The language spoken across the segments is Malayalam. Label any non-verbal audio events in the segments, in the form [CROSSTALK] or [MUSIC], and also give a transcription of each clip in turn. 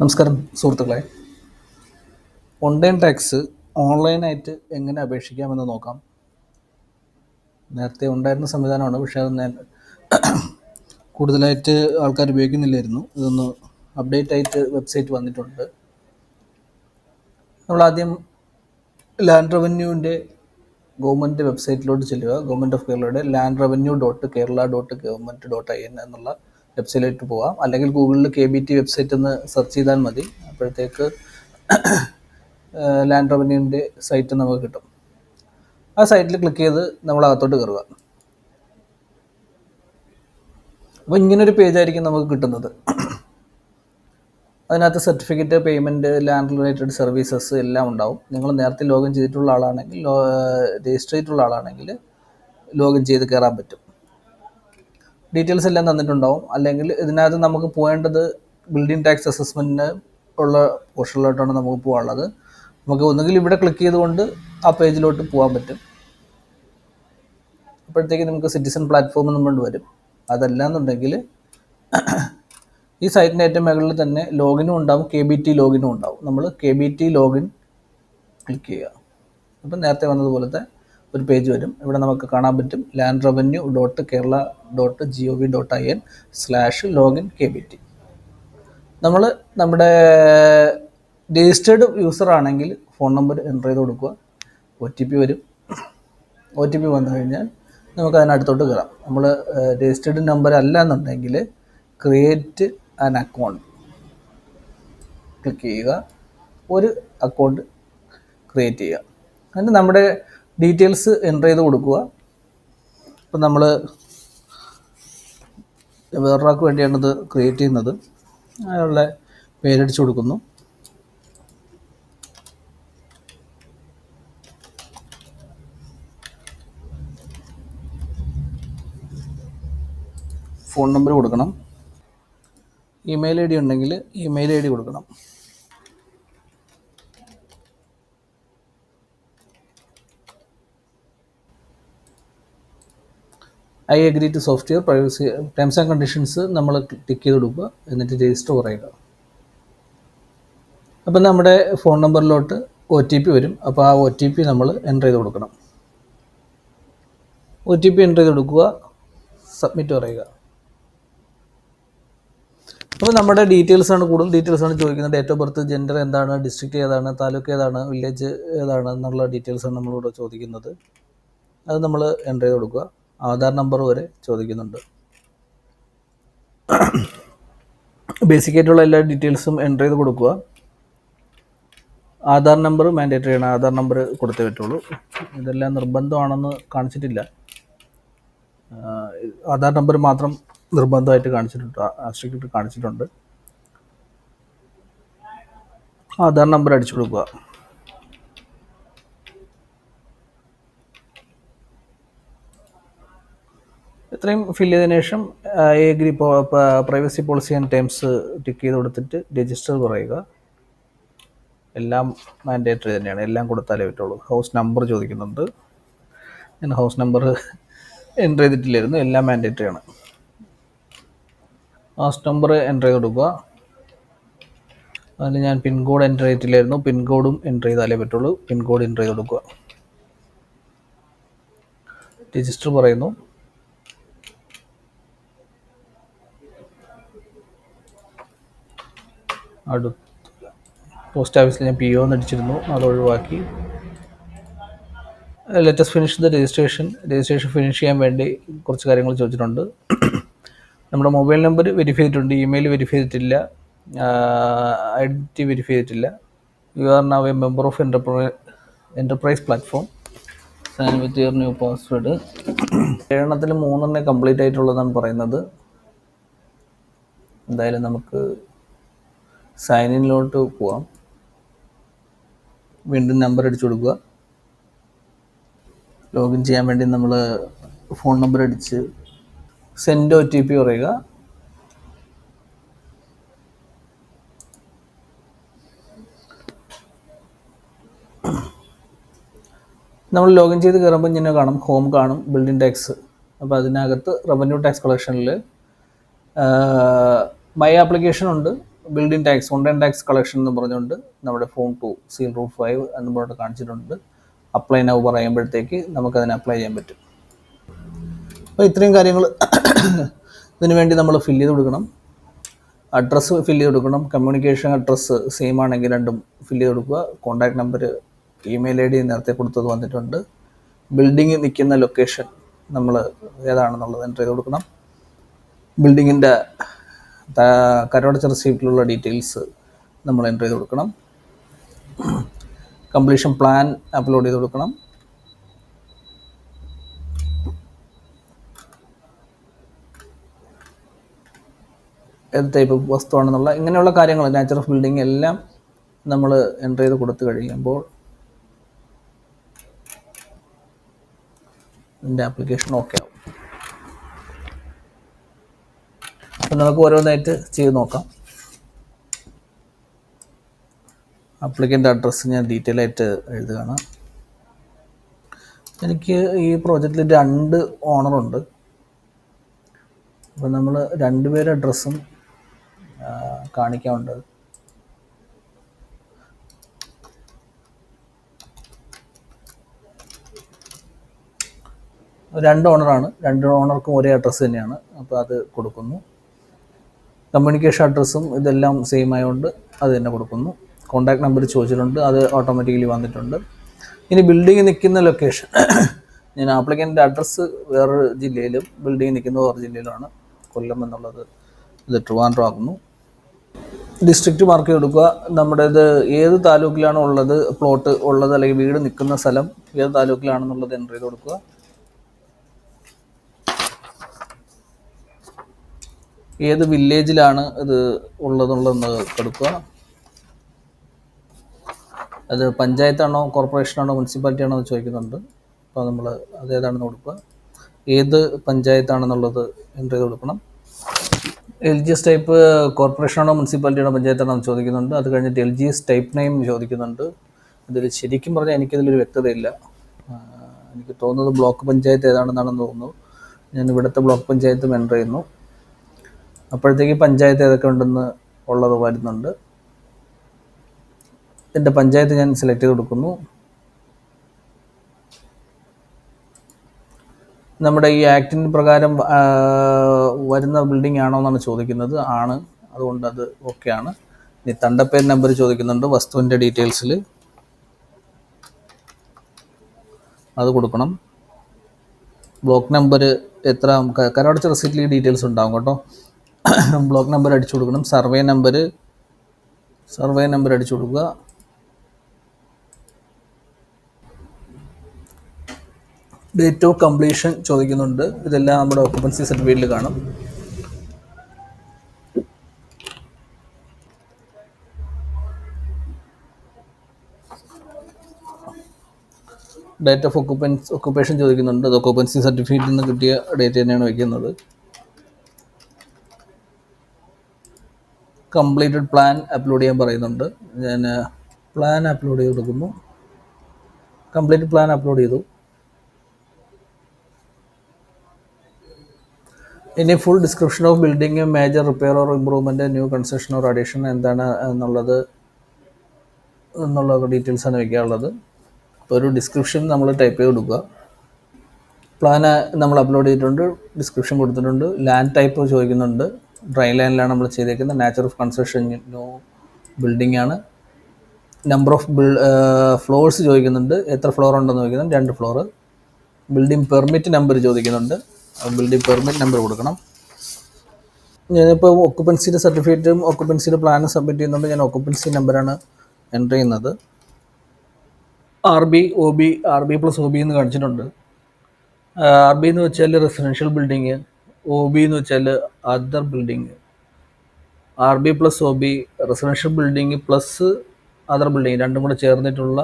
നമസ്കാരം സുഹൃത്തുക്കളെ. ഓൺലൈൻ ടാക്സ് ഓൺലൈനായിട്ട് എങ്ങനെ അപേക്ഷിക്കാമെന്ന് നോക്കാം. നേരത്തെ ഉണ്ടായിരുന്ന സംവിധാനമാണ് പക്ഷേ അത് ഞാൻ [CLEARS THROAT] കൂടുതലായിട്ട് ആൾക്കാർ ഉപയോഗിക്കുന്നില്ലായിരുന്നു. ഇതൊന്ന് അപ്ഡേറ്റ് ആയിട്ട് വെബ്സൈറ്റ് വന്നിട്ടുണ്ട്. നമ്മൾ ആദ്യം ലാൻഡ് റവന്യൂവിന്റെ ഗവൺമെന്റ് വെബ്സൈറ്റിലോട്ട് ചെല്ലുക. ഗവൺമെന്റ് ഓഫ് കേരളയുടെ land revenue dot Kerala dot government dot I N എന്നുള്ള വെബ്സൈറ്റിലേക്ക് പോവാം. അല്ലെങ്കിൽ ഗൂഗിളിൽ കെ ബി ടി വെബ്സൈറ്റ് എന്ന് സെർച്ച് ചെയ്താൽ മതി. അപ്പോഴത്തേക്ക് ലാൻഡ് റവന്യൂവിന്റെ സൈറ്റ് നമുക്ക് കിട്ടും. ആ സൈറ്റിൽ ക്ലിക്ക് ചെയ്ത് നമ്മൾ അകത്തോട്ട് കയറുക. അപ്പോൾ ഇങ്ങനൊരു പേജായിരിക്കും നമുക്ക് കിട്ടുന്നത്. അതിനകത്ത് certificate payment land related services എല്ലാം ഉണ്ടാവും. നിങ്ങൾ നേരത്തെ ലോഗിൻ ചെയ്തിട്ടുള്ള ആളാണെങ്കിൽ രജിസ്റ്റർ ചെയ്തിട്ടുള്ള ആളാണെങ്കിൽ ലോഗിൻ ചെയ്ത് കയറാൻ പറ്റും. ഡീറ്റെയിൽസ് എല്ലാം തന്നിട്ടുണ്ടാവും. അല്ലെങ്കിൽ ഇതിനകത്ത് നമുക്ക് പോകേണ്ടത് ബിൽഡിംഗ് ടാക്സ് അസസ്മെന്റിന് ഉള്ള പോർഷനിലോട്ടാണ് നമുക്ക് പോകാനുള്ളത്. നമുക്ക് ഒന്നുകിൽ ഇവിടെ ക്ലിക്ക് ചെയ്തുകൊണ്ട് ആ പേജിലോട്ട് പോകാൻ പറ്റും. അപ്പോഴത്തേക്ക് നമുക്ക് സിറ്റിസൺ പ്ലാറ്റ്ഫോം കൊണ്ട് വരും. അതല്ല എന്നുണ്ടെങ്കിൽ ഈ സൈറ്റിന്റെ ഏറ്റവും മുകളിൽ തന്നെ ലോഗിനും ഉണ്ടാവും കെ ബി ടി ലോഗിനും ഉണ്ടാവും. നമ്മൾ K B T login click ചെയ്യുക. അപ്പം നേരത്തെ വന്നതുപോലത്തെ ഒരു പേജ് വരും. ഇവിടെ നമുക്ക് കാണാൻ പറ്റും land revenue dot Kerala dot G O V dot I N slash login K B T നമ്മൾ നമ്മുടെ രജിസ്റ്റേർഡ് യൂസർ ആണെങ്കിൽ ഫോൺ നമ്പർ എന്റർ ചെയ്ത് കൊടുക്കുക. ഒ ടി പി വരും. ഒ ടി പി വന്നു കഴിഞ്ഞാൽ നമുക്ക് അതിനടുത്തോട്ട് കയറാം നമ്മൾ രജിസ്റ്റേർഡ് നമ്പർ അല്ല എന്നുണ്ടെങ്കിൽ ക്രിയേറ്റ് ആൻ അക്കൗണ്ട് ക്ലിക്ക് ചെയ്യുക. ഒരു അക്കൗണ്ട് ക്രിയേറ്റ് ചെയ്യുക. എന്നിട്ട് നമ്മുടെ ഡീറ്റെയിൽസ് എന്റർ ചെയ്ത് കൊടുക്കുക. ഇപ്പം നമ്മൾ വേറൊരാൾക്ക് വേണ്ടിയാണ് ഇത് ക്രിയേറ്റ് ചെയ്യുന്നത്. അയാളുടെ പേരടിച്ചു കൊടുക്കുന്നു. ഫോൺ നമ്പർ കൊടുക്കണം. ഇമെയിൽ ഐ ഡി ഉണ്ടെങ്കിൽ ഇമെയിൽ ഐ ഡി കൊടുക്കണം. I agree to software privacy terms and conditions നമ്മൾ ടിക്ക് ചെയ്ത് കൊടുക്കുക. എന്നിട്ട് രജിസ്റ്റർ പറയുക അപ്പം നമ്മുടെ ഫോൺ നമ്പറിലോട്ട് ഒ ടി പി വരും. അപ്പോൾ ആ ഒ ടി പി നമ്മൾ എന്റർ ചെയ്ത് കൊടുക്കണം. ഒ ടി പി എന്റർ ചെയ്ത് കൊടുക്കുക. സബ്മിറ്റ് പറയുക. അപ്പോൾ നമ്മുടെ ഡീറ്റെയിൽസ് ആണ് കൂടുതൽ ഡീറ്റെയിൽസ് ആണ് ചോദിക്കുന്നത്. ഡേറ്റ് ഓഫ് ബർത്ത് ജെൻഡർ എന്താണ് ഡിസ്ട്രിക്റ്റ് ഏതാണ് താലൂക്ക് ഏതാണ് വില്ലേജ് ഏതാണ് എന്നുള്ള ഡീറ്റെയിൽസ് ആണ് നമ്മളിവിടെ ചോദിക്കുന്നത്. അത് നമ്മൾ എന്റർ ചെയ്ത് കൊടുക്കുക. ആധാർ നമ്പർ വരെ ചോദിക്കുന്നുണ്ട്. ബേസിക് ആയിട്ടുള്ള എല്ലാ ഡീറ്റെയിൽസും എന്റർ ചെയ്ത് കൊടുക്കുക. ആധാർ നമ്പർ മാൻഡേറ്ററി ആണ്. ആധാർ നമ്പർ കൊടുത്തേ പറ്റുള്ളൂ. ഇതെല്ലാം നിർബന്ധമാണെന്ന് കാണിച്ചിട്ടില്ല. ആധാർ നമ്പർ മാത്രം നിർബന്ധമായിട്ട് കാണിച്ചിട്ടുണ്ട്. ആശ്രയിച്ചിട്ട് കാണിച്ചിട്ടുണ്ട്. ആധാർ നമ്പർ അടിച്ചു കൊടുക്കുക. ഇത്രയും ഫില്ല് ചെയ്തതിനു ശേഷം I agree privacy policy and terms tick ചെയ്ത് കൊടുത്തിട്ട് രജിസ്റ്റർ പറയുക. എല്ലാം മാൻഡേറ്ററി തന്നെയാണ്. എല്ലാം കൊടുത്താലേ പറ്റുള്ളൂ. ഹൗസ് നമ്പർ ചോദിക്കുന്നുണ്ട്. ഞാൻ ഹൗസ് നമ്പർ എന്റർ ചെയ്തിട്ടില്ലായിരുന്നു. എല്ലാം മാൻഡേറ്ററി ആണ്. ഹൗസ് നമ്പർ എന്റർ ചെയ്ത് കൊടുക്കുക. അതിൽ ഞാൻ പിൻകോഡ് എന്റർ ചെയ്തിട്ടില്ലായിരുന്നു. പിൻകോഡും എന്റർ ചെയ്താലേ പറ്റുള്ളൂ. പിൻകോഡ് എന്റർ ചെയ്ത് കൊടുക്കുക. രജിസ്റ്റർ പറയുന്നു. അടുത്ത പോസ്റ്റ് ഓഫീസിൽ ഞാൻ പി ഒ എന്ന് അടിച്ചിരുന്നു അത് ഒഴിവാക്കി. Let's finish the registration registration finish ചെയ്യാൻ വേണ്ടി കുറച്ച് കാര്യങ്ങൾ ചോദിച്ചിട്ടുണ്ട്. നമ്മുടെ മൊബൈൽ നമ്പർ വെരിഫൈ ചെയ്തിട്ടുണ്ട്. ഇമെയിൽ വെരിഫൈ ചെയ്തിട്ടില്ല. ഐഡന്റിറ്റി വെരിഫൈ ചെയ്തിട്ടില്ല. You are now a member of enterprise enterprise platform sign with your new password ഏഴെണ്ണത്തിൽ മൂന്നെണ്ണം കംപ്ലീറ്റ് ആയിട്ടുള്ളതാണ് പറയുന്നത്. എന്തായാലും നമുക്ക് സൈനിലോട്ട് പോവാം. വീണ്ടും നമ്പർ അടിച്ചു കൊടുക്കുക. ലോഗിൻ ചെയ്യാൻ വേണ്ടി നമ്മൾ ഫോൺ നമ്പർ അടിച്ച് സെൻഡ് ഒ ടി പി പറയുക. നമ്മൾ ലോഗിൻ ചെയ്ത് കയറുമ്പോൾ ഇങ്ങനെ കാണും. ഹോം കാണും. Building tax. അപ്പോൾ അതിനകത്ത് റവന്യൂ ടാക്സ് കളക്ഷനിൽ മൈ ആപ്ലിക്കേഷൻ ഉണ്ട്. Building tax online tax collection എന്ന് പറഞ്ഞുകൊണ്ട് നമ്മുടെ form two seal room five എന്ന് പറഞ്ഞിട്ട് കാണിച്ചിട്ടുണ്ട്. അപ്ലൈ നൗ പറയുമ്പോഴത്തേക്ക് നമുക്കതിന് അപ്ലൈ ചെയ്യാൻ പറ്റും. അപ്പോൾ ഇത്രയും കാര്യങ്ങൾ ഇതിനു വേണ്ടി നമ്മൾ ഫില്ല് ചെയ്ത് കൊടുക്കണം. അഡ്രസ്സ് ഫില്ല് ചെയ്ത് കൊടുക്കണം. കമ്മ്യൂണിക്കേഷൻ അഡ്രസ്സ് സെയിം ആണെങ്കിൽ രണ്ടും ഫില്ല് ചെയ്ത് കൊടുക്കുക. Contact number email I D നേരത്തെ കൊടുത്തത് വന്നിട്ടുണ്ട്. ബിൽഡിംഗ് നിൽക്കുന്ന ലൊക്കേഷൻ നമ്മൾ ഏതാണെന്നുള്ളത് എന്റർ ചെയ്ത് കൊടുക്കണം. ബിൽഡിങ്ങിന്റെ കരടച്ച റെസിപ്റ്റിലുള്ള ഡീറ്റെയിൽസ് നമ്മൾ എന്റർ ചെയ്ത് കൊടുക്കണം. കംപ്ലീഷൻ പ്ലാൻ അപ്ലോഡ് ചെയ്ത് കൊടുക്കണം. ഏത് ടൈപ്പ് വസ്തുവാണെന്നുള്ള ഇങ്ങനെയുള്ള കാര്യങ്ങൾ നാച്ചർ ഓഫ് ബിൽഡിംഗ് എല്ലാം നമ്മൾ എന്റർ ചെയ്ത് കൊടുത്തു കഴിയുമ്പോൾ ഇതിന്റെ ആപ്ലിക്കേഷൻ ഓക്കെ ആവും അപ്പം നമുക്ക് ഓരോന്നായിട്ട് ചെയ്ത് നോക്കാം. അപ്ലിക്കന്റ് അഡ്രസ്സ് ഞാൻ ഡീറ്റെയിൽ ആയിട്ട് എഴുതുകയാണ്. എനിക്ക് ഈ പ്രോജക്റ്റിൽ രണ്ട് ഓണറുണ്ട് അപ്പം നമ്മൾ രണ്ടുപേരെ അഡ്രസ്സും കാണിക്കാനുണ്ട്. രണ്ട് ഓണറാണ് രണ്ട് ഓണർക്കും ഒരേ അഡ്രസ്സ് തന്നെയാണ്. അപ്പോൾ അത് കൊടുക്കുന്നു. കമ്മ്യൂണിക്കേഷൻ അഡ്രസ്സും ഇതെല്ലാം സെയിം ആയതുകൊണ്ട് അത് തന്നെ കൊടുക്കുന്നു. കോൺടാക്ട് നമ്പർ ചോദിച്ചിട്ടുണ്ട് അത് ഓട്ടോമാറ്റിക്കലി വന്നിട്ടുണ്ട്. ഇനി ബിൽഡിംഗ് നിൽക്കുന്ന ലൊക്കേഷൻ ഞാൻ ആപ്ലിക്കന്റെ അഡ്രസ്സ് വേറൊരു ജില്ലയിലും ബിൽഡിംഗ് നിൽക്കുന്ന വേറെ ജില്ലയിലാണ് കൊല്ലം എന്നുള്ളത് ഇത് ട്രിവാൻഡ്രം ആക്കുന്നു ഡിസ്ട്രിക്റ്റ് മാർക്ക് കൊടുക്കുക നമ്മുടെ ഇത് ഏത് താലൂക്കിലാണ് ഉള്ളത്? പ്ലോട്ട് ഉള്ളത് അല്ലെങ്കിൽ വീട് നിൽക്കുന്ന സ്ഥലം ഏത് താലൂക്കിലാണെന്നുള്ളത് എന്റർ ചെയ്ത് കൊടുക്കുക. ഏത് വില്ലേജിലാണ് ഇത് ഉള്ളതെന്നുള്ളതെന്ന് കൊടുക്കുക. അത് പഞ്ചായത്താണോ കോർപ്പറേഷനാണോ മുനിസിപ്പാലിറ്റി ആണോ എന്ന് ചോദിക്കുന്നുണ്ട്. അപ്പോൾ നമ്മൾ അതേതാണെന്ന് കൊടുക്കുക. ഏത് പഞ്ചായത്താണെന്നുള്ളത് എന്റർ ചെയ്ത് കൊടുക്കണം. എൽ ജി എസ് ടൈപ്പ് കോർപ്പറേഷനാണോ മുനിസിപ്പാലിറ്റിയാണോ പഞ്ചായത്താണോ എന്ന് ചോദിക്കുന്നുണ്ട്. അത് കഴിഞ്ഞിട്ട് L G S type name ചോദിക്കുന്നുണ്ട്. അതിൽ ശരിക്കും പറഞ്ഞാൽ എനിക്കിതിലൊരു വ്യക്തതയില്ല. എനിക്ക് തോന്നുന്നത് ബ്ലോക്ക് പഞ്ചായത്ത് ഏതാണെന്നാണെന്ന് തോന്നുന്നു. ഞാൻ ഇവിടുത്തെ ബ്ലോക്ക് പഞ്ചായത്തും എന്റർ ചെയ്യുന്നു. അപ്പോഴത്തേക്ക് പഞ്ചായത്ത് ഏതൊക്കെ ഉണ്ടെന്ന് ഉള്ളത് വരുന്നുണ്ട്. എന്റെ പഞ്ചായത്ത് ഞാൻ സെലക്ട് ചെയ്ത് കൊടുക്കുന്നു. നമ്മുടെ ഈ ആക്ടിന് പ്രകാരം വരുന്ന ബിൽഡിംഗ് ആണോ എന്നാണ് ചോദിക്കുന്നത്. ആണ്. അതുകൊണ്ട് അത് ഓക്കെ ആണ്. ഇനി തണ്ടപ്പേര് നമ്പർ ചോദിക്കുന്നുണ്ട്. വസ്തുവിന്റെ ഡീറ്റെയിൽസിൽ അത് കൊടുക്കണം. ബ്ലോക്ക് നമ്പർ എത്ര? കരോടച്ച റെസിപ്റ്റിൽ ഡീറ്റെയിൽസ് ഉണ്ടാവും കേട്ടോ. [COUGHS] ബ്ലോക്ക് നമ്പർ അടിച്ചു കൊടുക്കണം. സർവേ നമ്പർ സർവേ നമ്പർ അടിച്ചു കൊടുക്കുക. ഡേറ്റ് ഓഫ് കംപ്ലീഷൻ ചോദിക്കുന്നുണ്ട്. ഇതെല്ലാം നമ്മുടെ ഓക്കുപ്പൻസി സർട്ടിഫിക്കറ്റിൽ കാണും. ഡേറ്റ് ഓഫ് ഒക്കുപ്പൻസ് ഒക്കുപ്പേഷൻ ചോദിക്കുന്നുണ്ട്. അത് ഒക്കുപ്പൻസി സർട്ടിഫിക്കറ്റിൽ നിന്ന് കിട്ടിയ ഡേറ്റ് തന്നെയാണ് വയ്ക്കുന്നത് കംപ്ലീറ്റഡ് പ്ലാൻ അപ്ലോഡ് ചെയ്യാൻ പറയുന്നുണ്ട്. ഞാൻ പ്ലാൻ അപ്ലോഡ് ചെയ്ത് കൊടുക്കുന്നു. കംപ്ലീറ്റ് പ്ലാൻ അപ്ലോഡ് ചെയ്തു. ഇനി full description of building major repair or improvement new construction or addition എന്താണ് എന്നുള്ളത് എന്നുള്ള ഡീറ്റെയിൽസ് ആണ് വയ്ക്കാനുള്ളത്. അപ്പോൾ ഒരു ഡിസ്ക്രിപ്ഷൻ നമ്മൾ ടൈപ്പ് ചെയ്ത് കൊടുക്കുക. പ്ലാൻ നമ്മൾ അപ്ലോഡ് ചെയ്തിട്ടുണ്ട് ഡിസ്ക്രിപ്ഷൻ കൊടുത്തിട്ടുണ്ട് ലാൻഡ് ടൈപ്പ് ചോദിക്കുന്നുണ്ട്. ഡ്രൈ ലൈനിലാണ് നമ്മൾ ചെയ്തേക്കുന്നത്. Nature of construction new building ആണ്. നമ്പർ ഓഫ് ഫ്ലോർസ് ചോദിക്കുന്നുണ്ട്. എത്ര ഫ്ലോർ ഉണ്ടെന്ന് ചോദിക്കുന്നുണ്ട്. രണ്ട് ഫ്ലോർ ബിൽഡിംഗ് പെർമിറ്റ് നമ്പർ ചോദിക്കുന്നുണ്ട്. ബിൽഡിംഗ് പെർമിറ്റ് നമ്പർ കൊടുക്കണം. ഞാനിപ്പോൾ ഒക്കുപ്പൻസിയുടെ സർട്ടിഫിക്കറ്റും ഒക്കുപ്പൻസിയുടെ പ്ലാനും സബ്മിറ്റ് ചെയ്യുന്നുണ്ട്. ഞാൻ ഒക്കുപ്പൻസി നമ്പറാണ് എന്റർ ചെയ്യുന്നത്. R B O B R B plus O B എന്ന് കാണിച്ചിട്ടുണ്ട്. ആർ ബി എന്ന് വെച്ചാൽ റെസിഡൻഷ്യൽ ബിൽഡിങ് ഒ ബി എന്ന് വെച്ചാൽ other building R B plus O B residential building plus other building രണ്ടും കൂടെ ചേർന്നിട്ടുള്ള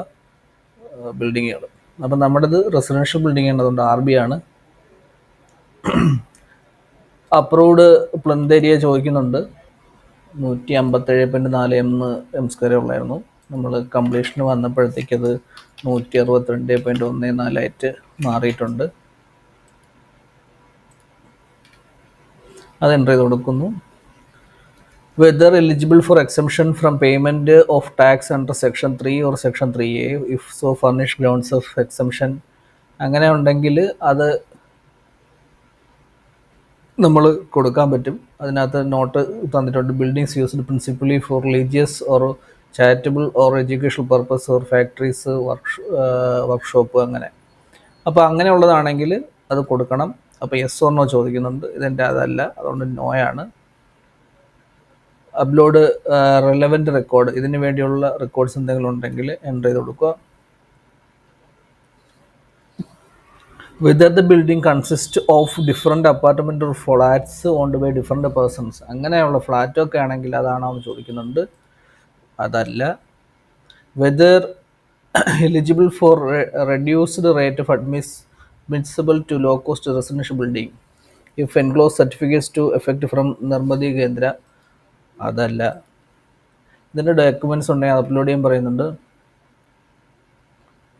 ബിൽഡിങ്ങുകൾ അപ്പം നമ്മുടേത് റെസിഡൻഷ്യൽ ബിൽഡിംഗ് ആണ് അതുകൊണ്ട് ആർ ബി ആണ്. അപ്രൂവ്ഡ് പ്ലന്ത് ഏരിയ ചോദിക്കുന്നുണ്ട്. നൂറ്റി അമ്പത്തേഴ് പോയിന്റ് നാല് എം എം സ്ക്വയർ ഉള്ളായിരുന്നു. നമ്മൾ കംപ്ലീഷന് വന്നപ്പോഴത്തേക്കത് നൂറ്റി അറുപത്തിരണ്ട് പോയിന്റ് ഒന്ന് നാലായിട്ട് മാറിയിട്ടുണ്ട്. അത് എന്റർ ചെയ്ത് കൊടുക്കുന്നു. Whether eligible for exemption from payment of tax under section three or section three A if so furnish grounds of exemption അങ്ങനെ ഉണ്ടെങ്കിൽ അത് നമ്മൾ കൊടുക്കാൻ പറ്റും. അതിനകത്ത് നോട്ട് തന്നിട്ടുണ്ട് buildings used principally for religious or charitable or educational purpose or factories work workshop അങ്ങനെ. അപ്പോൾ അങ്ങനെയുള്ളതാണെങ്കിൽ അത് കൊടുക്കണം. അപ്പോൾ യെസ് ഓർണോ ചോദിക്കുന്നുണ്ട്. ഇതെന്റെ അതല്ല. അതുകൊണ്ട് നോ ആണ്. അപ്ലോഡ് റെലവന്റ് റെക്കോർഡ് ഇതിന് വേണ്ടിയുള്ള റെക്കോർഡ്സ് എന്തെങ്കിലും ഉണ്ടെങ്കിൽ എന്റർ ചെയ്ത് കൊടുക്കുക. Whether the building consist of different apartment or flats owned by different persons അങ്ങനെയുള്ള ഫ്ലാറ്റൊക്കെ ആണെങ്കിൽ അതാണോ എന്ന് ചോദിക്കുന്നുണ്ട്. അതല്ല. Whether eligible for reduced rate of admissible admissible to low cost residential building if enclose certificates to effect from Nirmithi Kendra അതല്ല. ഇതിന്റെ ഡോക്യുമെന്റ്സ് ഉണ്ടെങ്കിൽ അപ്ലോഡ് ചെയ്യാൻ പറയുന്നുണ്ട്.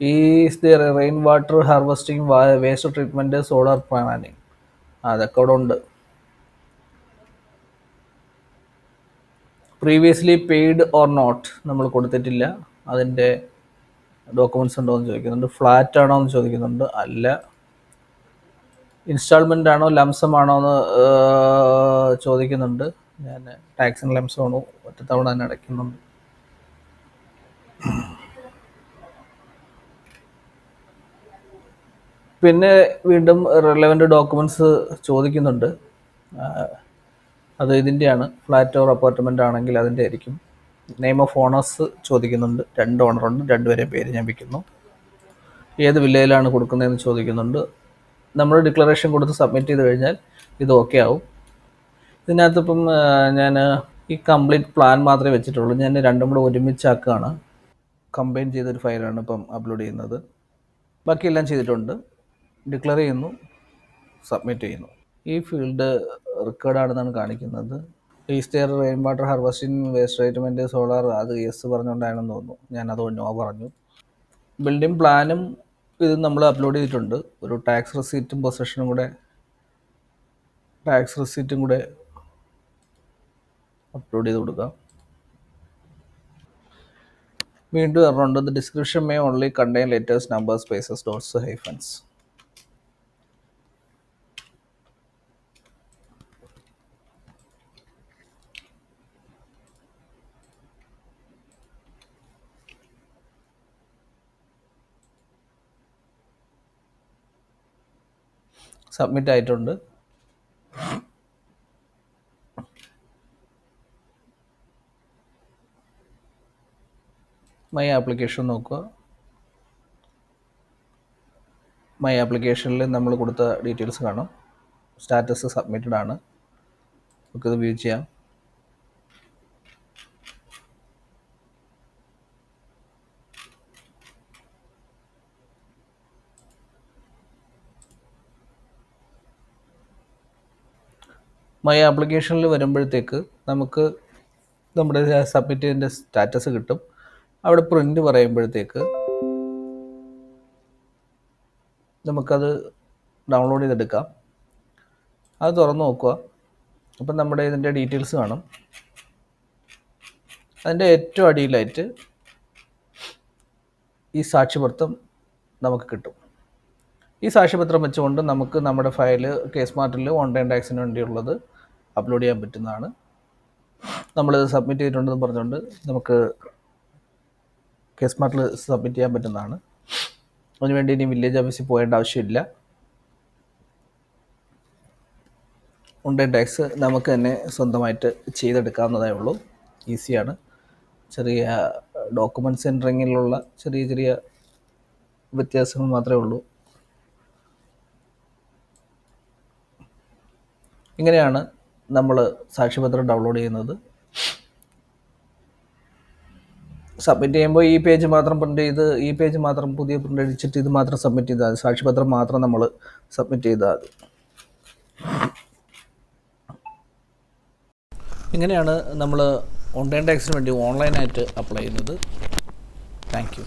Is the rain water harvesting waste treatment solar planning അതൊക്കെ അവിടെ ഉണ്ട്. പ്രീവിയസ്ലി പെയ്ഡ് ഓർ നോട്ട് നമ്മൾ കൊടുത്തിട്ടില്ല. അതിന്റെ ഡോക്യുമെന്റ്സ് ഉണ്ടോ എന്ന് ചോദിക്കുന്നുണ്ട്. ഫ്ലാറ്റ് ആണോ എന്ന് ചോദിക്കുന്നുണ്ട്. അല്ല. ഇൻസ്റ്റാൾമെന്റ് ആണോ ലംസം ആണോ എന്ന് ചോദിക്കുന്നുണ്ട്. ഞാൻ ടാക്സിന് ലംസം ആണോ ഒറ്റത്തവണ തന്നെ അടയ്ക്കുന്നുണ്ട് പിന്നെ വീണ്ടും റിലവന്റ് ഡോക്യുമെന്റ്സ് ചോദിക്കുന്നുണ്ട്. അത് ഇതിന്റെയാണ് ഫ്ലാറ്റ് ഓർ അപ്പാർട്ട്മെന്റ് ആണെങ്കിൽ അതിന്റെ ആയിരിക്കും. നെയിം ഓഫ് ഓണേഴ്സ് ചോദിക്കുന്നുണ്ട്. രണ്ട് ഓണറുണ്ട് രണ്ടുപേരെ പേര് ഞാൻ വയ്ക്കുന്നു ഏത് വില്ലയിലാണ് കൊടുക്കുന്നതെന്ന് ചോദിക്കുന്നുണ്ട്. നമ്മൾ ഡിക്ലറേഷൻ കൊടുത്ത് സബ്മിറ്റ് ചെയ്ത് കഴിഞ്ഞാൽ ഇത് ഓക്കെ ആവും. ഇതിനകത്ത് ഇപ്പം ഞാൻ ഈ കംപ്ലീറ്റ് പ്ലാൻ മാത്രമേ വെച്ചിട്ടുള്ളൂ. ഞാൻ രണ്ടും കൂടെ ഒരുമിച്ചാക്കുകയാണ് കമ്പൈൻ ചെയ്തൊരു ഫയലാണ് ഇപ്പം അപ്ലോഡ് ചെയ്യുന്നത്. ബാക്കിയെല്ലാം ചെയ്തിട്ടുണ്ട്. ഡിക്ലെയർ ചെയ്യുന്നു. സബ്മിറ്റ് ചെയ്യുന്നു. ഈ ഫീൽഡ് റെക്കോർഡാണെന്നാണ് കാണിക്കുന്നത്. Is there rain water harvesting waste treatment solar അത് യെസ് പറഞ്ഞുകൊണ്ടാണെന്ന് തോന്നുന്നു. ഞാനത് നോ പറഞ്ഞു. ബിൽഡിംഗ് പ്ലാനും ഇത് നമ്മൾ അപ്ലോഡ് ചെയ്തിട്ടുണ്ട്. ഒരു ടാക്സ് റെസീറ്റും പൊസഷനും കൂടെ ടാക്സ് റെസീറ്റും കൂടെ അപ്ലോഡ് ചെയ്ത് കൊടുക്കാം. വീണ്ടും around the description may only contain letters number spaces dots hyphens submit ആയിട്ടുണ്ട്. മൈ ആപ്ലിക്കേഷൻ നോക്കുക. മൈ ആപ്ലിക്കേഷനിൽ നമ്മൾ കൊടുത്ത ഡീറ്റെയിൽസ് കാണും. സ്റ്റാറ്റസ് സബ്മിറ്റഡ് ആണ്. നമുക്കിത് വ്യൂ ചെയ്യാം. മൈ ആപ്ലിക്കേഷനിൽ വരുമ്പോഴത്തേക്ക് നമുക്ക് നമ്മുടെ സബ്മിറ്റ് ചെയ്തതിന്റെ സ്റ്റാറ്റസ് കിട്ടും. അവിടെ പ്രിന്റ് പറയുമ്പോഴത്തേക്ക് നമുക്കത് ഡൗൺലോഡ് ചെയ്തെടുക്കാം. അത് തുറന്ന് നോക്കുക. അപ്പം നമ്മുടെ ഇതിന്റെ ഡീറ്റെയിൽസ് കാണും. അതിന്റെ ഏറ്റവും അടിയിലായിട്ട് ഈ സാക്ഷ്യപത്രം നമുക്ക് കിട്ടും. ഈ സാക്ഷ്യപത്രം വെച്ചുകൊണ്ട് നമുക്ക് നമ്മുടെ ഫയൽ കേസ് മാർട്ടിൽ ഓൺലൈൻ ടാക്സിന് വേണ്ടിയുള്ളത് അപ്ലോഡ് ചെയ്യാൻ പറ്റുന്നതാണ്. നമ്മളിത് സബ്മിറ്റ് ചെയ്തിട്ടുണ്ടെന്ന് പറഞ്ഞുകൊണ്ട് നമുക്ക് കേസ് മാർട്ടിൽ സബ്മിറ്റ് ചെയ്യാൻ പറ്റുന്നതാണ്. അതിനുവേണ്ടി ഇനി വില്ലേജ് ഓഫീസിൽ പോകേണ്ട ആവശ്യമില്ല. ഓൺലൈൻ ടാക്സ് നമുക്ക് തന്നെ സ്വന്തമായിട്ട് ചെയ്തെടുക്കാവുന്നതേ ഉള്ളൂ. ഈസിയാണ് ചെറിയ ഡോക്യുമെന്റ് സെന്ററിങ്ങിലുള്ള ചെറിയ ചെറിയ വ്യത്യാസങ്ങൾ മാത്രമേ ഉള്ളൂ. ഇങ്ങനെയാണ് നമ്മൾ സാക്ഷ്യപത്രം ഡൗൺലോഡ് ചെയ്യുന്നത്. സബ്മിറ്റ് ചെയ്യുമ്പോൾ ഈ പേജ് മാത്രം പ്രിന്റ് ചെയ്ത് ഈ പേജ് മാത്രം പുതിയ പ്രിന്റ് അടിച്ചിട്ട് ഇത് മാത്രം സബ്മിറ്റ് ചെയ്താൽ മതി. സാക്ഷ്യപത്രം മാത്രം നമ്മൾ സബ്മിറ്റ് ചെയ്താൽ മതി. ഇങ്ങനെയാണ് നമ്മൾ ഓൺലൈൻ ടാക്സിന് വേണ്ടി ഓൺലൈനായിട്ട് അപ്ലൈ ചെയ്യുന്നത്. താങ്ക്